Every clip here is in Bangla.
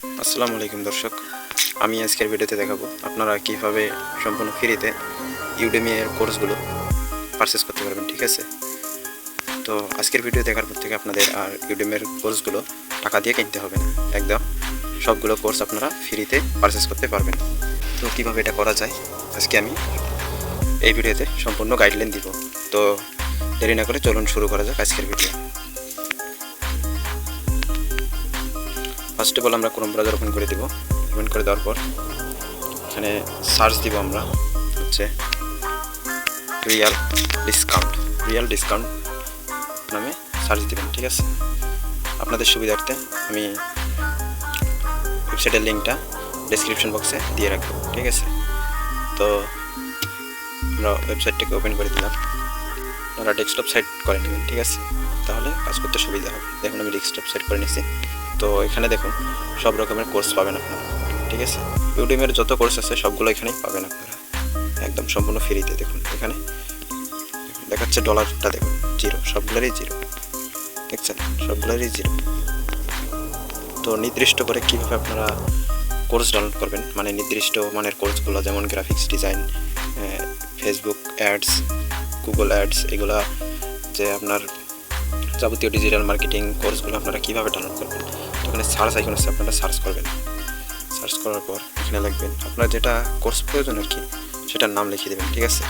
আসসালামু আলাইকুম দর্শক, আমি আজকের ভিডিওতে দেখাবো আপনারা কীভাবে সম্পূর্ণ ফ্রিতে ইউডেমি এর কোর্সগুলো পারচেস করতে পারবেন, ঠিক আছে? তো আজকের ভিডিও দেখার পর থেকে আপনাদের আর ইউডেমের কোর্সগুলো টাকা দিয়ে কিনতে হবে না। একদম সবগুলো কোর্স আপনারা ফ্রিতে পারচেস করতে পারবেন। তো কীভাবে এটা করা যায়? আজকে আমি এই ভিডিওতে সম্পূর্ণ গাইডলাইন দিব। তো দেরি না করে চলুন শুরু করা যাক আজকের ভিডিও। ফার্স্ট অফ অল আমরা ক্রোম ব্রাউজার ওপেন করে দিব। ওপেন করে দেওয়ার পর, এখানে সার্চ দিব আমরা, হচ্ছে রিয়াল ডিসকাউন্ট রিয়াল ডিসকাউন্ট নামে সার্চ দিবেন, ঠিক আছে? আপনাদের সুবিধার্থে আমি ওয়েবসাইটের লিঙ্কটা ডিসক্রিপশন বক্সে দিয়ে রাখব, ঠিক আছে? তো আমরা ওয়েবসাইটটাকে ওপেন করে দিলাম। আপনারা ডেস্কটপ সাইট করে নেবেন, ঠিক আছে? তাহলে কাজ করতে সুবিধা হবে। দেখুন, আমি ডেস্কটপ সাইট করে নিয়েছি তো এখানে দেখুন, সব রকমের কোর্স পাবেন আপনারা, ঠিক আছে? ইউডিমের যত কোর্স আছে, সবগুলো এখানেই পাবেন আপনারা। একদম সম্পূর্ণ ফ্রিতে দেখুন, এখানে দেখাচ্ছে ডলারটা দেখুন জিরো সবগুলোরই জিরো দেখছেন? সবগুলোরই জিরো তো নির্দিষ্ট করে কীভাবে আপনারা কোর্স ডাউনলোড করবেন মানে নির্দিষ্ট মানের কোর্সগুলো যেমন graphics design Facebook ads Google ads এগুলা যে আপনার যাবতীয় ডিজিটাল মার্কেটিং কোর্সগুলো আপনারা কীভাবে ডাউনলোড করবেন তো ওখানে সার্চ আইকন আপনারা সার্চ করবেন। সার্চ করার পর এখানে লিখবেন, আপনার যেটা কোর্স প্রয়োজন আর কি, সেটার নাম লিখিয়ে দেবেন, ঠিক আছে?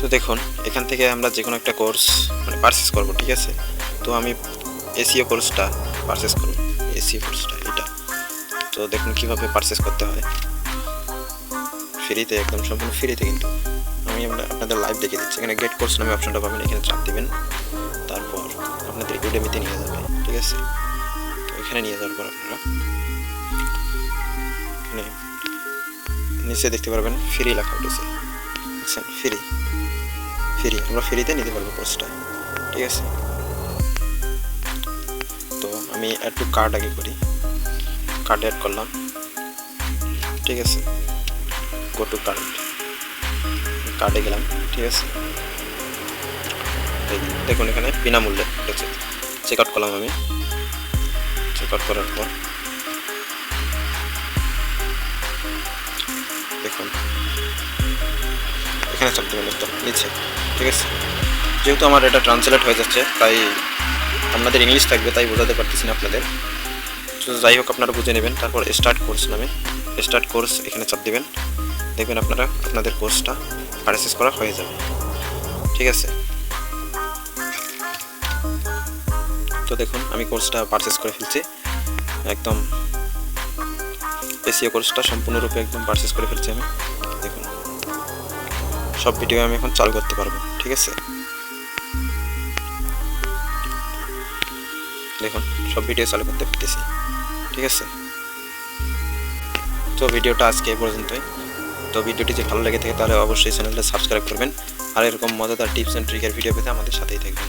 তো দেখুন, এখান থেকে আমরা যে কোনো একটা কোর্স মানে পারচেস করব, ঠিক আছে? তো আমি এসিও কোর্সটা পারচেস করব এসিও কোর্সটা, এটা। তো দেখুন কীভাবে পারচেস করতে হয়। ফ্রিতে, একদম সম্পূর্ণ ফ্রিতে কিন্তু। আমি আপনাদের লাইভ দেখিয়ে দিচ্ছি। এখানে গেট কোর্স নামে অপশনটা পাবেন, এখানে চাপ দেবেন। তারপর আপনাদের ইউডেমিতে নিয়ে যাবে, ঠিক আছে? এখানে নিয়ে যাওয়ার পর আপনারা এখানে নিচে দেখতে পারবেন ফ্রি লেখা উঠেছে। দেখছেন ফ্রি। ফ্রি, আমরা ফ্রিতে নিতে পারব কোর্সটা, ঠিক আছে? তো আমি একটু কার্ড আগে করি। কার্ড অ্যাড করলাম, ঠিক আছে? গো টু কার্ড কার্ডে গেলাম, ঠিক আছে? দেখুন এখানে বিনামূল্যে চেক আউট করলাম আমি। চেক করার পর। দেখুন। এখানে চাপ দেবেন একদম নিচে, ঠিক আছে? যেহেতু আমার এটা ট্রান্সলেট হয়ে যাচ্ছে, তাই আপনাদের ইংলিশ থাকবে, তাই বোঝাতে পারতেছি না আপনাদের। তো যাই হোক, আপনারা বুঝে নেবেন। তারপর স্টার্ট কোর্স নামে। স্টার্ট কোর্স এখানে চাপ দেবেন। দেখবেন আপনারা, আপনাদের কোর্সটা পারচেস করা হয়ে যাবে। ঠিক আছে? তো দেখুন, আমি কোর্সটা পারচেস করে ফেলছি। একদম এসিও কোর্সটা সম্পূর্ণরূপে একদম পারচেস করে ফেলছি আমি। দেখুন, সব ভিডিও আমি এখন চালু করতে পারব, ঠিক আছে? দেখুন, সব ভিডিও চালু করতে পারতেছি, ঠিক আছে? তো ভিডিওটা আজকে এই পর্যন্তই। তো ভিডিওটি যদি ভালো লেগে থাকে তাহলে অবশ্যই চ্যানেলটা সাবস্ক্রাইব করবেন। আর এরকম মজাদার টিপস অ্যান্ড ট্রিকের ভিডিও পেতে আমাদের সাথেই থাকবেন।